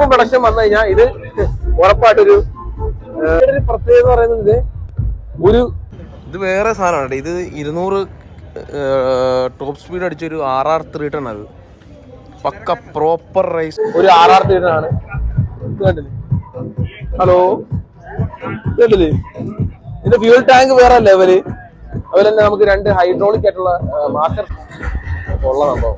ഇപ്പം പ്രൊഡക്ഷൻ വന്നു കഴിഞ്ഞാൽ ഇത് ഉറപ്പായിട്ടൊരു പ്രത്യേകത പറയുന്നത് ഇത് ഒരു ഇത് വേറെ സാധനമാണ് ഇത് ഇരുന്നൂറ് ടോപ്പ് സ്പീഡ് അടിച്ചൊരു ആർ ആർ ത്രീ ടൺ അത്. പക്ക പ്രോപ്പർ റൈസ് ഒരു ആർ ആർ ത്രീ ടൺ ആണ്. ഹലോ? ഇത് ഇതിന്റെ ഫ്യൂൽ ടാങ്ക് വേറെ ലെവൽ അതുപോലെ തന്നെ നമുക്ക് രണ്ട് ഹൈഡ്രോളിക് ആയിട്ടുള്ള മാസ്റ്റർ ഉള്ള സംഭവം.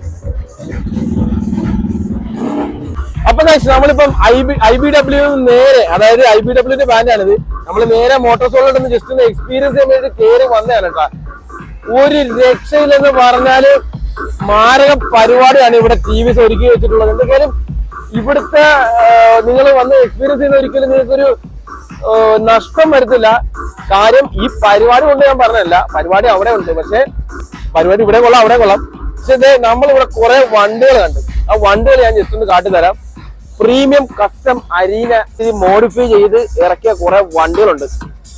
അപ്പൊ ഗൈസ് നമ്മളിപ്പം I B I B W നേരെ അതായത് ഐ ബി ഡബ്ല്യൂന്റെ ബാൻഡാണിത് നമ്മൾ നേരെ മോട്ടോർ സോളിലോട്ട് ജസ്റ്റ് ഒന്ന് എക്സ്പീരിയൻസ് ചെയ്യാൻ വേണ്ടി കയറി വന്നതാണ് കേട്ടോ ഒരു രക്ഷയില്ലെന്ന് പറഞ്ഞാൽ മാരക പരിപാടിയാണ് ഇവിടെ ടി വിസ് ഒരുക്കി വെച്ചിട്ടുള്ളത്. എന്തെങ്കിലും ഇവിടുത്തെ നിങ്ങൾ വന്ന് എക്സ്പീരിയൻസ് ചെയ്യുന്ന ഒരിക്കലും നിങ്ങൾക്കൊരു നഷ്ടം വരത്തില്ല. കാര്യം ഈ പരിപാടി കൊണ്ട് ഞാൻ പറഞ്ഞല്ല പരിപാടി അവിടെ ഉണ്ട്. പക്ഷെ പരിപാടി ഇവിടെ കൊള്ളാം അവിടെ കൊള്ളാം. പക്ഷെ നമ്മൾ നമ്മളിവിടെ കുറെ വണ്ടികൾ കണ്ടു. ആ വണ്ടികൾ ഞാൻ ജസ്റ്റ് ഒന്ന് കാട്ടിത്തരാം. പ്രീമിയം കസ്റ്റം അരീന മോഡിഫൈ ചെയ്ത് ഇറക്കിയ കുറെ വണ്ടികളുണ്ട്.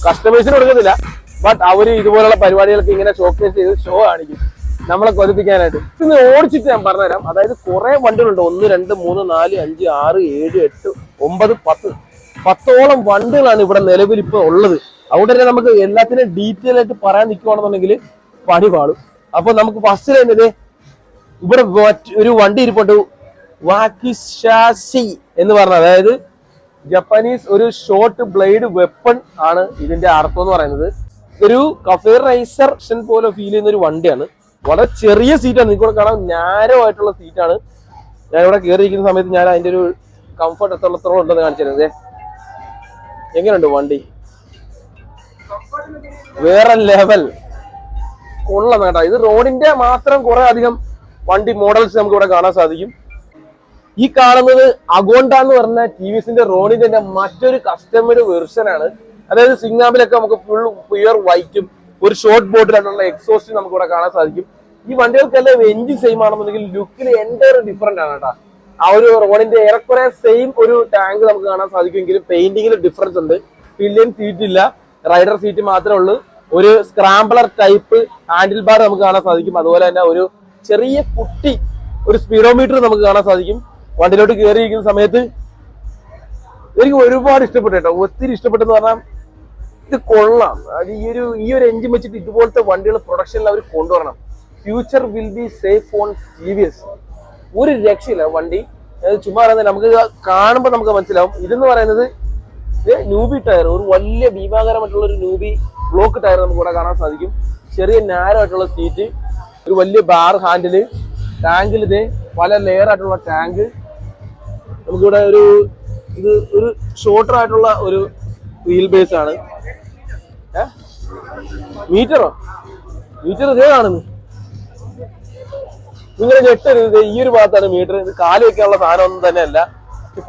കസ്റ്റമേഴ്സിന് കൊടുക്കുന്നില്ല. ബട്ട് അവർ ഇതുപോലുള്ള പരിപാടികൾക്ക് ഇങ്ങനെ ഷോക്കേസ് ചെയ്ത് ഷോ കാണിക്കും. നമ്മളെ കൊതിപ്പിക്കാനായിട്ട്. ഇന്ന് ഓടിച്ചിട്ട് ഞാൻ പറഞ്ഞുതരാം. അതായത് കുറെ വണ്ടികളുണ്ട്. ഒന്ന് രണ്ട് മൂന്ന് നാല് അഞ്ച് ആറ് ഏഴ് എട്ട് ഒമ്പത് പത്ത്. പത്തോളം വണ്ടികളാണ് ഇവിടെ നിലവിൽ ഇപ്പൊ ഉള്ളത്. അവിടെ തന്നെ നമുക്ക് എല്ലാത്തിനും ഡീറ്റെയിൽ ആയിട്ട് പറയാൻ നിൽക്കുവാണെന്നുണ്ടെങ്കിൽ പണി പാടും അപ്പൊ നമുക്ക് ഫസ്റ്റ് തന്നെ ഇവിടെ ഒരു വണ്ടി ഇരിപ്പുണ്ട്. വാക്കിഷാസി എന്ന് പറഞ്ഞ അതായത് ജപ്പാനീസ് ഒരു ഷോർട്ട് ബ്ലേഡ് വെപ്പൺ ആണ് ഇതിന്റെ അർത്ഥം എന്ന് പറയുന്നത്. ഒരു കഫേ റൈസർ പോലെ ഫീൽ ചെയ്യുന്ന ഒരു വണ്ടിയാണ്. വളരെ ചെറിയ സീറ്റാണ് നിങ്ങൾക്ക് ഇവിടെ കാണാം നാരോ ആയിട്ടുള്ള സീറ്റാണ് ഞാൻ ഇവിടെ കയറിയിരിക്കുന്ന സമയത്ത് ഞാൻ അതിന്റെ ഒരു കംഫർട്ട് എത്രത്തോളം ഉണ്ടെന്ന് കാണിച്ചു തരുന്നത് എങ്ങനെയുണ്ട് വണ്ടി? വേറെ ലെവൽ കൊള്ളാം കേട്ടോ. ഇത് റോഡിന്റെ മാത്രം കുറെ അധികം വണ്ടി മോഡൽസ് നമുക്ക് ഇവിടെ കാണാൻ സാധിക്കും. ഈ കാണുന്നത് അഗോണ്ട എന്ന് പറഞ്ഞ ടി വി എസിന്റെ തന്നെ മറ്റൊരു കസ്റ്റമർ വെർഷൻ ആണ് അതായത് സിംഗാമിലൊക്കെ നമുക്ക് ഫുൾ പ്യുവർ വൈറ്റും ഒരു ഷോർട്ട് ബോട്ടിലായിട്ടുള്ള എക്സോസ്റ്റ് നമുക്ക് ഇവിടെ കാണാൻ സാധിക്കും. ഈ വണ്ടികൾക്കെല്ലാം എഞ്ചിൻ സെയിം ആണെന്നുണ്ടെങ്കിൽ ലുക്കിൽ എന്റെ ഡിഫറെന്റ് ആണ് കേട്ടോ ആ ഒരു റോഡിന്റെ ഏറെക്കുറെ സെയിം ഒരു ടാങ്ക് നമുക്ക് കാണാൻ സാധിക്കുമെങ്കിലും പെയിന്റിങ്ങിൽ ഡിഫറൻസ് ഉണ്ട്. പില്ലിയൻ സീറ്റ് ഇല്ല. റൈഡർ സീറ്റ് മാത്രമേ ഉള്ളൂ. ഒരു സ്ക്രാമ്പിളർ ടൈപ്പ് ഹാൻഡിൽ ബാർ നമുക്ക് കാണാൻ സാധിക്കും. അതുപോലെ തന്നെ ഒരു ചെറിയ കുട്ടി ഒരു സ്പീഡോമീറ്റർ നമുക്ക് കാണാൻ സാധിക്കും. വണ്ടിയിലോട്ട് കയറിയിരിക്കുന്ന സമയത്ത് എനിക്ക് ഒരുപാട് ഇഷ്ടപ്പെട്ടു കേട്ടോ. ഒത്തിരി ഇഷ്ടപ്പെട്ടെന്ന് പറഞ്ഞാൽ ഇത് കൊള്ളാം. അത് ഈ ഒരു ഈ ഒരു എഞ്ചിൻ വെച്ചിട്ട് ഇതുപോലത്തെ വണ്ടികൾ പ്രൊഡക്ഷനിൽ അവർ കൊണ്ടുവരണം. Future will be safe on T V S ഒരു രക്ഷയില്ല വണ്ടി. ചുമ്മാ പറയുന്നത് നമുക്ക് കാണുമ്പോൾ നമുക്ക് മനസ്സിലാവും. ഇതെന്ന് പറയുന്നത് ന്യൂബി ടയർ ഒരു വലിയ ഭീമാകരമായിട്ടുള്ള ഒരു ന്യൂബി ബ്ലോക്ക് ടയർ നമുക്ക് ഇവിടെ കാണാൻ സാധിക്കും. ചെറിയ നാരമായിട്ടുള്ള സീറ്റ് ഒരു വലിയ ബാർ ഹാൻഡിൽ ടാങ്കിൽ ഇത് പല ലെയർ ആയിട്ടുള്ള ടാങ്ക് നമുക്കിവിടെ ഒരു ഇത് ഒരു ഷോർട്ടർ ആയിട്ടുള്ള ഒരു വീൽ ബേസ് ആണ്. മീറ്ററോ മീറ്റർ ഇതേ കാണുന്നു. നിങ്ങൾ ഞെട്ടരുത് ഈ ഒരു ഭാഗത്താണ് മീറ്റർ ഇത് കാൽ വെക്കാനുള്ള സാധനം ഒന്നും തന്നെയല്ല.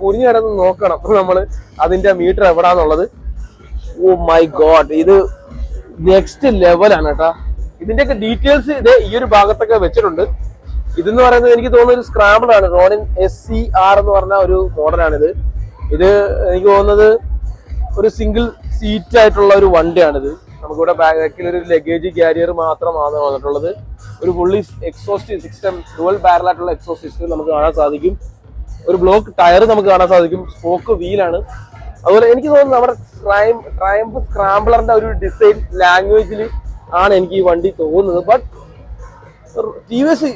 കുരിഞ്ഞു കിടന്ന് നോക്കണം. നമ്മൾ അതിന്റെ മീറ്റർ എവിടാന്നുള്ളത്. ഓ മൈ ഗോഡ് ഇത് നെക്സ്റ്റ് ലെവലാണ് കേട്ടാ. ഇതിന്റെയൊക്കെ ഡീറ്റെയിൽസ് ഇതേ ഈ ഒരു ഭാഗത്തൊക്കെ വെച്ചിട്ടുണ്ട്. ഇതെന്ന് പറയുന്നത് എനിക്ക് തോന്നുന്ന ഒരു സ്ക്രാമ്പിൾ ആണ്. റോണിൻ എസ് സി ആർ എന്ന് പറഞ്ഞ ഒരു മോഡലാണിത് ഇത് എനിക്ക് തോന്നുന്നത് ഒരു സിംഗിൾ സീറ്റ് ആയിട്ടുള്ള ഒരു വണ്ടിയാണിത്. നമുക്കിവിടെ ബാക്കിൽ ഒരു ലഗേജ് ക്യാരിയർ മാത്രമാണ് വന്നിട്ടുള്ളത്. ഒരു ഫുള്ളി എക്സോസ്റ്റ് സിസ്റ്റം ഡുവൽ ബാരലായിട്ടുള്ള എക്സോസ്റ്റ് സിസ്റ്റം നമുക്ക് കാണാൻ സാധിക്കും. ഒരു ബ്ലോക്ക് ടയർ നമുക്ക് കാണാൻ സാധിക്കും. സ്പോക്ക് വീലാണ് അതുപോലെ എനിക്ക് തോന്നുന്നു നമ്മുടെ ട്രൈം ട്രൈംഫ് സ്ക്രാംബ്ലറിന്റെ ഒരു ഡിസൈൻ ലാംഗ്വേജിൽ ആണ് എനിക്ക് ഈ വണ്ടി തോന്നുന്നത്. ബട്ട് ടി വി എസ്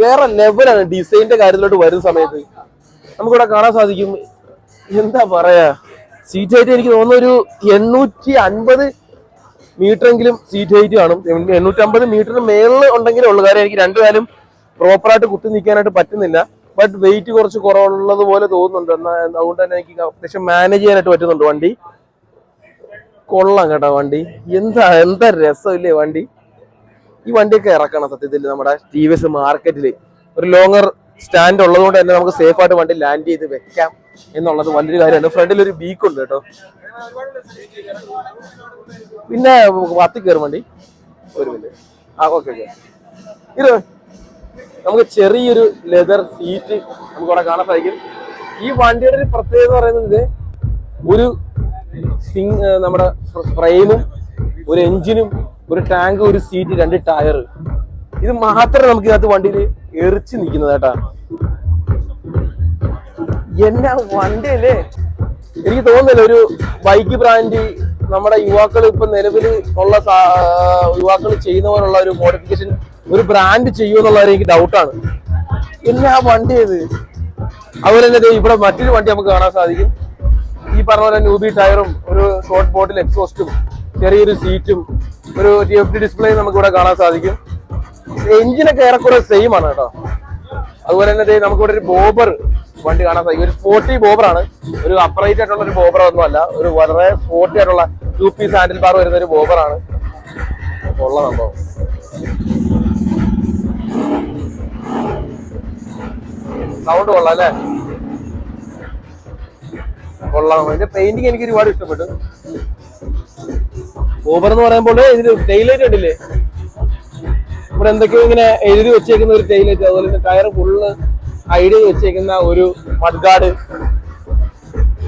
വേറെ ലെവലാണ് ഡിസൈനിന്റെ കാര്യത്തിലോട്ട് വരുന്ന സമയത്ത്. നമുക്കിവിടെ കാണാൻ സാധിക്കും. എന്താ പറയാ? സീറ്റ് ഹൈറ്റ് എനിക്ക് തോന്നുന്ന ഒരു എണ്ണൂറ്റി അൻപത് മീറ്റർ എങ്കിലും സീറ്റ് ഹൈറ്റ് കാണും. എണ്ണൂറ്റി അമ്പത് മീറ്ററിന് മേളിൽ ഉണ്ടെങ്കിലേ ഉള്ളൂ. കാര്യം എനിക്ക് രണ്ടുകാലും പ്രോപ്പറായിട്ട് കുത്തി നിൽക്കാനായിട്ട് പറ്റുന്നില്ല. ബട്ട് വെയിറ്റ് കുറച്ച് കുറവുള്ളത് പോലെ തോന്നുന്നുണ്ട്. എന്നാൽ അതുകൊണ്ട് തന്നെ എനിക്ക് അത്യാവശ്യം മാനേജ് ചെയ്യാനായിട്ട് പറ്റുന്നുണ്ട് വണ്ടി. കൊള്ളാം കേട്ടോ വണ്ടി. എന്താ എന്താ രസമില്ലേ വണ്ടി? ഈ വണ്ടിയൊക്കെ ഇറക്കണം സത്യത്തിൽ നമ്മുടെ ടി വി എസ് മാർക്കറ്റിൽ ഒരു ലോങ്ങർ സ്റ്റാൻഡ് ഉള്ളതുകൊണ്ട് തന്നെ നമുക്ക് സേഫ് ആയിട്ട് വണ്ടി ലാൻഡ് ചെയ്ത് വെക്കാം എന്നുള്ളത് വലിയൊരു കാര്യമാണ്. ഫ്രണ്ടിൽ ഒരു ബീക്ക് ഉണ്ട് കേട്ടോ. പിന്നെ വത്തി കയറും വണ്ടി. ഒരു മിനിറ്റ് ആ ഓക്കെ ഇത് നമുക്ക് ചെറിയൊരു ലെതർ സീറ്റ് നമുക്ക് അവിടെ കാണാൻ സാധിക്കും. ഈ വണ്ടിയുടെ ഒരു പ്രത്യേകത എന്ന് പറയുന്നത് ഒരു സിംഗ് നമ്മുടെ ഫ്രെയിമും ഒരു എഞ്ചിനും ഒരു ടാങ്ക് ഒരു സീറ്റ് രണ്ട് ടയർ ഇത് മാത്രമേ നമുക്ക് ഇതിനകത്ത് വണ്ടിയിൽ എറിച്ച് നിൽക്കുന്നത് കേട്ടാ. എന്നാ വണ്ടിയല്ലേ എനിക്ക് തോന്നുന്നില്ല ഒരു ബൈക്ക് ബ്രാൻഡ് നമ്മുടെ യുവാക്കൾ ഇപ്പൊ നിലവിൽ ഉള്ള യുവാക്കൾ ചെയ്യുന്ന പോലുള്ള ഒരു മോഡിഫിക്കേഷൻ ഒരു ബ്രാൻഡ് ചെയ്യുമെന്നുള്ള എനിക്ക് ഡൗട്ടാണ് എന്നാ വണ്ടി ഇത്? അതുപോലെ തന്നെ ഇവിടെ മറ്റൊരു വണ്ടി നമുക്ക് കാണാൻ സാധിക്കും. ഈ പറഞ്ഞ പോലെ ന്യൂബി ടയറും ഒരു ഷോർട്ട് ബോട്ടിൽ എക്സോസ്റ്റും ചെറിയൊരു സീറ്റും ഒരു ടി എഫ് ഡി ഡിസ്പ്ലേ നമുക്ക് ഇവിടെ കാണാൻ സാധിക്കും. എഞ്ചിനൊക്കെ ഏറെക്കുറെ സെയിം ആണ് കേട്ടോ. അതുപോലെ തന്നെ നമുക്കിവിടെ ഒരു ബോബർ വണ്ടി കാണാൻ സാധിക്കും. ഒരു സ്പോർട്ടി ബോബറാണ് ഒരു അപ്രൈറ്റ് ആയിട്ടുള്ള ഒരു ബോബർ ഒന്നും അല്ല. ഒരു വളരെ സ്പോർട്ടി ആയിട്ടുള്ള ടു പീസ് ഹാൻഡിൽ ബാർ വരുന്ന ഒരു ബോബറാണ് ഉള്ള സംഭവം സൗണ്ട് കൊള്ളാം അല്ലേ? കൊള്ളാം. ഇതിന്റെ പെയിന്റിങ് എനിക്ക് ഒരുപാട് ഇഷ്ടപ്പെട്ടു. ഊബർ എന്ന് പറയുമ്പോൾ ഇതിന് ടൈലൈറ്റ് ഉണ്ടല്ലേ ഇവിടെ എന്തൊക്കെയോ ഇങ്ങനെ എഴുതി വെച്ചേക്കുന്ന ഒരു ടൈലൈറ്റ് അതുപോലെ തന്നെ ടയർ ഫുള്ള് ഐഡിയ വെച്ചേക്കുന്ന ഒരു മഡ്ഗാർഡ്.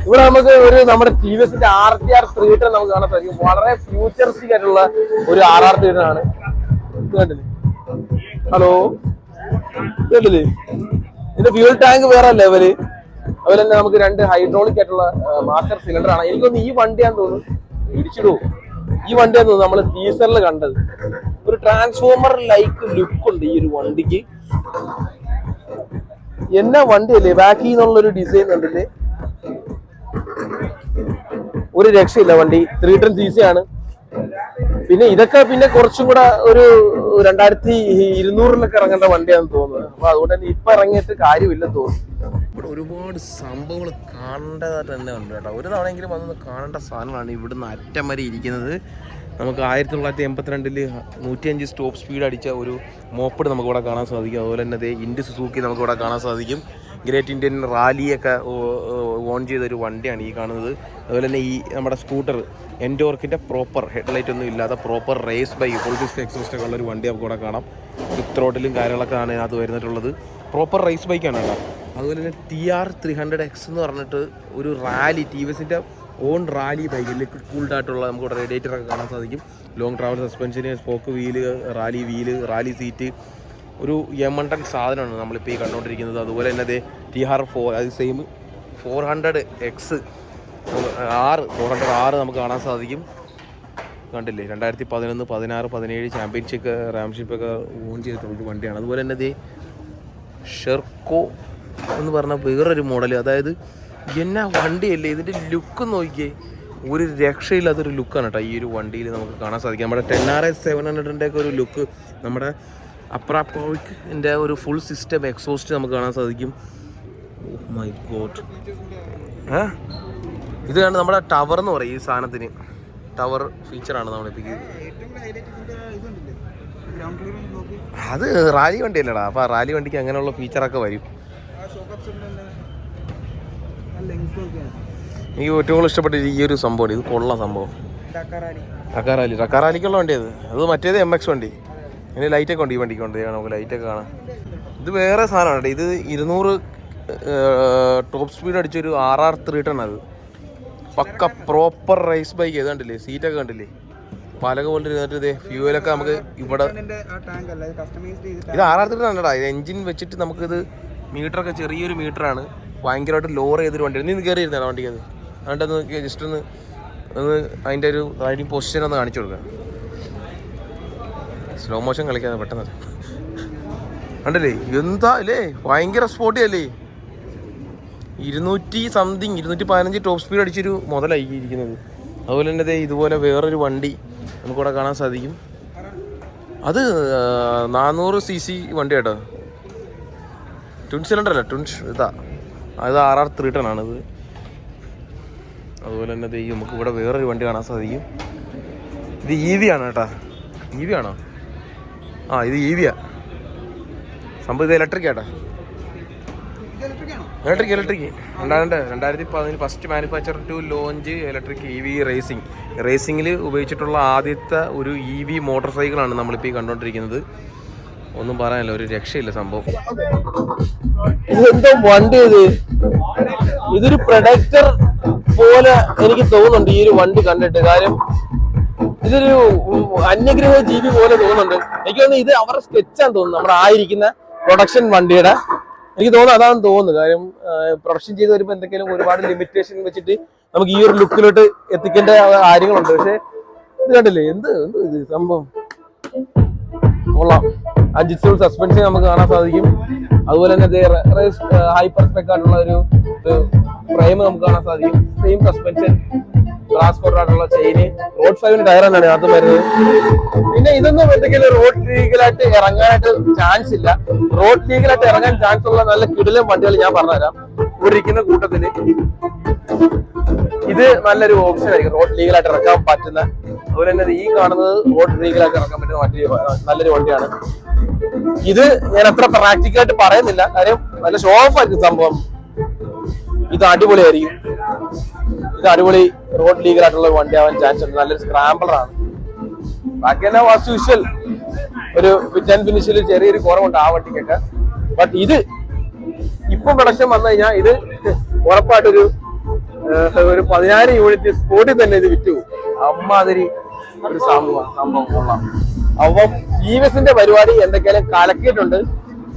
ഇവിടെ നമുക്ക് ഒരു നമ്മുടെ ടി വി എസിന്റെ ആർ ടി ആർ ത്രീ നമുക്ക് കാണാൻ സാധിക്കും. വളരെ ഫ്യൂച്ചറിസ്റ്റിക് ആയിട്ടുള്ള ഒരു ആർ ആർ ത്രീ ആണ്. കണ്ടില്ലേ? ഹലോ കേട്ടില്ലേ? ഇതിന്റെ ഫ്യൂൽ ടാങ്ക് വേറെ ലെവൽ അതുപോലെ തന്നെ നമുക്ക് രണ്ട് ഹൈഡ്രോളിക് ആയിട്ടുള്ള മാസ്റ്റർ സിലിണ്ടർ ആണ്. എനിക്കൊന്ന് ഈ വണ്ടിയാന്ന് തോന്നുന്നു. ഇടിച്ചിടൂ ഈ വണ്ടി എന്ന് നമ്മൾ ടീസറിൽ കണ്ടത്. ഒരു ട്രാൻസ്ഫോമർ ലൈക്ക് ലുക്ക് ഉണ്ട് ഈ ഒരു വണ്ടിക്ക്. എന്നാ വണ്ടിയല്ലേ? ബാക്കി എന്നുള്ള ഒരു ഡിസൈൻ കണ്ടില്ലേ? ഒരു രക്ഷയില്ല വണ്ടി. ത്രീ ടെൻ സി സി ആണ്. പിന്നെ ഇതൊക്കെ പിന്നെ കുറച്ചും കൂടെ ഒരു രണ്ടായിരത്തി ഇരുന്നൂറിലൊക്കെ ഇറങ്ങേണ്ട വണ്ടിയാണെന്ന് തോന്നുന്നത് അപ്പൊ അതുകൊണ്ട് തന്നെ ഇപ്പൊ ഇറങ്ങിയിട്ട് കാര്യമില്ലെന്ന് തോന്നുന്നു. ഒരുപാട് സംഭവങ്ങൾ കാണേണ്ടതായിട്ട് തന്നെ ഉണ്ട് കേട്ടോ. ഒരു തവണയെങ്കിലും വന്ന് കാണേണ്ട സാധനങ്ങളാണ് ഇവിടുന്ന് അറ്റം വരെ ഇരിക്കുന്നത്. നമുക്ക് ആയിരത്തി തൊള്ളായിരത്തി എൺപത്തിരണ്ടിൽ നൂറ്റിയഞ്ച് സ്റ്റോപ്പ് സ്പീഡ് അടിച്ച ഒരു മോപ്പഡ് നമുക്ക് ഇവിടെ കാണാൻ സാധിക്കും. അതുപോലെ തന്നെ ഇൻഡി സുസൂക്കി നമുക്ക് ഇവിടെ കാണാൻ സാധിക്കും. ഗ്രേറ്റ് ഇന്ത്യൻ റാലിയൊക്കെ ഓൺ ചെയ്ത ഒരു വണ്ടിയാണ് ഈ കാണുന്നത്. അതുപോലെ തന്നെ ഈ നമ്മുടെ സ്കൂട്ടർ എൻഡോർക്കിന്റെ പ്രോപ്പർ ഹെഡ്ലൈറ്റ് ഒന്നും ഇല്ലാത്ത proper race by full disc exhaust ഒക്കെ ഉള്ള ഒരു വണ്ടി നമുക്ക് ഇവിടെ കാണാം ത്രോട്ടിലും കാര്യങ്ങളൊക്കെ ആണ് അത് വരുന്നിട്ടുള്ളത്. പ്രോപ്പർ റേസ് ബൈക്കാണ് കേട്ടോ. അതുപോലെ തന്നെ T R three hundred X എന്ന് പറഞ്ഞിട്ട് ഒരു റാലി ടി വി എസിന്റെ own rally bike liquid cooled ആയിട്ടുള്ള നമുക്ക് റേഡിയേറ്റർ ഒക്കെ കാണാൻ സാധിക്കും. Long travel suspension spoke wheel rally wheel rally seat ഒരു യമണ്ടൻ സാധനമാണ് നമ്മളിപ്പോൾ ഈ കണ്ടുകൊണ്ടിരിക്കുന്നത് അതുപോലെ തന്നെ അത് ടി ആർ ഫോർ അത് സെയിം ഫോർ ഹൺഡ്രഡ് എക്സ് ആറ് ഫോർ ഹൺഡ്രഡ് ആറ് നമുക്ക് കാണാൻ സാധിക്കും. കണ്ടില്ലേ? രണ്ടായിരത്തി പതിനൊന്ന് പതിനാറ് പതിനേഴ് ചാമ്പ്യൻഷിപ്പ് റാംഷിപ്പൊക്കെ ഓൺ ചെയ്തിട്ടുള്ള വണ്ടിയാണ്. അതുപോലെ തന്നെ ദേ ഷെർക്കോ എന്ന് പറഞ്ഞ വേറൊരു മോഡൽ അതായത് എന്നാ വണ്ടിയല്ലേ? ഇതിന്റെ ലുക്ക് നോക്കിയേ. ഒരു രക്ഷയില്ലാത്തൊരു ലുക്കാണ് കേട്ടോ ഈ ഒരു വണ്ടിയിൽ നമുക്ക് കാണാൻ സാധിക്കും നമ്മുടെ ടെൻ ആർ എസ് സെവൻ ഹൺഡ്രഡിന്റെ ഒക്കെ ഒരു ലുക്ക് നമ്മുടെ അപ്രാപ്പോയിക്കിന്റെ ഒരു ഫുൾ സിസ്റ്റം എക്സോസ്റ്റ് നമുക്ക് കാണാൻ സാധിക്കും. മൈ ഗോഡ് ഏ ഇതാണ് നമ്മുടെ ടവർ എന്ന് പറയും ഈ സാധനത്തിന്. ടവർ ഫീച്ചറാണ് നമ്മളിപ്പോൾ അത് റാലി വണ്ടിയല്ലടാ. അപ്പോൾ റാലി വണ്ടിക്ക് അങ്ങനെയുള്ള ഫീച്ചറൊക്കെ വരും. എനിക്ക് ഏറ്റവും കൂടുതൽ ഇഷ്ടപ്പെട്ട ഈ ഒരു സംഭവം ഇത് കൊള്ള സംഭവം. ടക്കാറാലി ടക്കാറാലിക്കുള്ള വണ്ടി അത്. അത് മറ്റേത് എം എക്സ് വണ്ടി. അതിന് ലൈറ്റൊക്കെ ഉണ്ട് ഈ വണ്ടിക്ക് ഉണ്ട് നമുക്ക് ലൈറ്റൊക്കെ കാണാം ഇത് വേറെ സാധനമാണ് ഇത് ഇരുന്നൂറ് ടോപ്പ് സ്പീഡ് അടിച്ചൊരു ആർ ആർ ത്രീ ടൺ അത്. പക്ക പ്രോപ്പർ റൈസ് ബൈക്ക് ഏത് കണ്ടില്ലേ സീറ്റൊക്കെ കണ്ടില്ലേ? പാലക പോലെ ഇരുന്നിട്ട് ഇതേ ഫ്യൂവലൊക്കെ നമുക്ക് ഇവിടെ ഇത് ആർ ആർ ത്രീ ടൺ ഇത് എഞ്ചിൻ വെച്ചിട്ട് നമുക്കിത് മീറ്ററൊക്കെ ചെറിയൊരു മീറ്ററാണ്. ഭയങ്കരമായിട്ട് ലോർ ചെയ്തൊരു വണ്ടിയാണ്. നീ കയറി ഇരുന്നാണ് വണ്ടിക്ക് അത് അതുകൊണ്ടൊന്ന് ജസ്റ്റ് ഒന്ന് ഒന്ന് അതിന്റെ ഒരു റൈഡിങ് പൊസിഷൻ ഒന്ന് കാണിച്ചു കൊടുക്കുക സ്ലോ മോഷൻ കളിക്കാതെ പെട്ടെന്ന്. ഉണ്ടല്ലേ എന്താ അല്ലേ ഭയങ്കര സ്പോട്ടി അല്ലേ? ഇരുന്നൂറ്റി സംതിങ് ഇരുന്നൂറ്റി പതിനഞ്ച് ടോപ്പ് സ്പീഡ് അടിച്ചൊരു മുതലായി ഇരിക്കുന്നത് അതുപോലെ തന്നെ ഇതുപോലെ വേറൊരു വണ്ടി നമുക്കിവിടെ കാണാൻ സാധിക്കും. അത് നാനൂറ് സി സി വണ്ടി കേട്ടോ. ട്വിൻ സിലിണ്ടർ അല്ല ട്വിൻ ഇതാ. അത് ആർ ആർ ത്രീ ടൺ ആണിത്. അതുപോലെ തന്നെ ദേ നമുക്ക് ഇവിടെ വേറൊരു വണ്ടി കാണാൻ സാധിക്കും. ഇത് ഇ വി ആണ് കേട്ടാ. ഇ വി ആണോ? ആ ഇത് ഇ വിയാ സംഭവം ഇത് ഇലക്ട്രിക് ആട്ടാ. ഇലക്ട്രിക് ഇലക്ട്രിക് രണ്ടായിരം രണ്ടായിരത്തി പതിനഞ്ച് first manufacture to launch electric E V racing റേസിംഗിൽ ഉപയോഗിച്ചിട്ടുള്ള ആദ്യത്തെ ഒരു ഇ വി മോട്ടോർ സൈക്കിളാണ് നമ്മളിപ്പോൾ ഈ കണ്ടുകൊണ്ടിരിക്കുന്നത് ഒന്നും പറയാനല്ല ഒരു രക്ഷയില്ല സംഭവം. ഇതെന്തോ വണ്ടി ഇത്? ഇതൊരു പ്രൊഡക്ടർ പോലെ എനിക്ക് തോന്നുന്നുണ്ട് ഈ ഒരു വണ്ടി കണ്ടിട്ട്. കാര്യം ഇതൊരു അന്യഗ്രഹ ജീവി പോലെ തോന്നുന്നുണ്ട്. എനിക്ക് തോന്നുന്നു ഇത് അവരുടെ സ്കെച്ചാന്ന് തോന്നുന്നു. നമ്മുടെ ആയിരിക്കുന്ന പ്രൊഡക്ഷൻ വണ്ടിയുടെ. എനിക്ക് തോന്നുന്നു അതാണെന്ന് തോന്നുന്നു. കാര്യം പ്രൊഡക്ഷൻ ചെയ്ത് വരുമ്പോൾ എന്തെങ്കിലും ഒരുപാട് ലിമിറ്റേഷൻ വെച്ചിട്ട് നമുക്ക് ഈ ഒരു ലുക്കിലോട്ട് എത്തിക്കേണ്ട കാര്യങ്ങളുണ്ട്. പക്ഷെ ഇത് കണ്ടില്ലേ? എന്ത് എന്ത് ഇത് സംഭവം? കൊള്ളാം. അജിറ്റ്സോൾ സസ്പെൻഷൻ നമുക്ക് കാണാൻ സാധിക്കും. അതുപോലെ തന്നെ ഹൈപ്പർ സ്പെക് ആയിട്ടുള്ള ഒരു ഫ്രെയിം നമുക്ക് കാണാൻ സാധിക്കും. സെയിം സസ്പെൻഷൻ ഗ്ലാസ് ആയിട്ടുള്ള ചെയിന് റോഡ് ഫൈവിന് തന്നെയാണ് അതും വരുന്നത്. പിന്നെ ഇതൊന്നും എന്തെങ്കിലും റോഡ് ലീഗലായിട്ട് ഇറങ്ങാനായിട്ട് ചാൻസ് ഇല്ല. റോഡ് ലീഗലായിട്ട് ഇറങ്ങാൻ ചാൻസ് ഉള്ള നല്ല കിടിലും വണ്ടികൾ ഞാൻ പറഞ്ഞുതരാം. ഇവിടെ ഇരിക്കുന്ന കൂട്ടത്തിൽ. ഇത് നല്ലൊരു ഓപ്ഷൻ ആയിരിക്കും. റോഡ് ലീഗലായിട്ട് ഇറക്കാൻ പറ്റുന്ന. അതുപോലെ തന്നെ ഈ കാണുന്നത് റോഡ് ലീഗലായിട്ട് ഇറക്കാൻ പറ്റുന്ന മറ്റൊരു നല്ലൊരു വണ്ടിയാണ്. ഇത് ഞാൻ അത്ര പ്രാക്ടിക്കൽ ആയിട്ട് പറയുന്നില്ല. കാര്യം നല്ല ഷോ ഓഫ് ആയിരിക്കും സംഭവം. ഇത് അടിപൊളിയായിരിക്കും. ഇത് അടിപൊളി റോഡ് ലീഗൽ ആയിട്ടുള്ള വണ്ടി ആവാൻ ചാൻസ് ഉണ്ട്. നല്ലൊരു സ്ക്രാമ്പിളർ ആണ്. ബാക്കിയെല്ലാം വാസ് യൂഷ്വൽ ഒരു ഫിറ്റ് ആൻഡ് ഫിനിഷിൽ ചെറിയൊരു കുറവുണ്ട് ആ വണ്ടിക്കൊക്കെ. ബട്ട് ഇത് ഇപ്പം പ്രൊഡക്ഷൻ വന്നു കഴിഞ്ഞാൽ ഇത് ഉറപ്പായിട്ടൊരു ഒരു പതിനായിരം യൂണിറ്റ് സ്പോട്ടിൽ തന്നെ ഇത് വിറ്റു. അമ്മാതിരി ഒരു സംഭവം സംഭവം കൊള്ളാം. അപ്പം ഇ എസിന്റെ പരിപാടി എന്തൊക്കെയാലും കലക്കിയിട്ടുണ്ട്.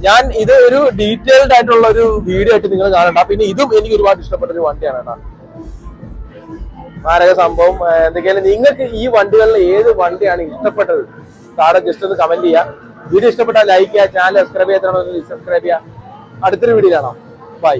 ഞാൻ ഇത് ഒരു ഡീറ്റെയിൽഡ് ആയിട്ടുള്ള ഒരു വീഡിയോ ആയിട്ട് നിങ്ങൾ കാണണ്ട. പിന്നെ ഇതും എനിക്ക് ഒരുപാട് ഇഷ്ടപ്പെട്ട ഒരു വണ്ടിയാണ് കേട്ടോ. മാരക സംഭവം എന്തൊക്കെയാലും നിങ്ങൾക്ക് ഈ വണ്ടികളിൽ ഏത് വണ്ടിയാണ് ഇഷ്ടപ്പെട്ടത്? താഴെ ജസ്റ്റ് ഒന്ന് കമന്റ് ചെയ്യുക വീഡിയോ ഇഷ്ടപ്പെട്ടാൽ ലൈക്ക് ചെയ്യുക ചാനൽ സബ്സ്ക്രൈബ് ചെയ്യാത്ത സബ്സ്ക്രൈബ് ചെയ്യുക അടുത്തൊരു വീഡിയോ കാണാം. ബൈ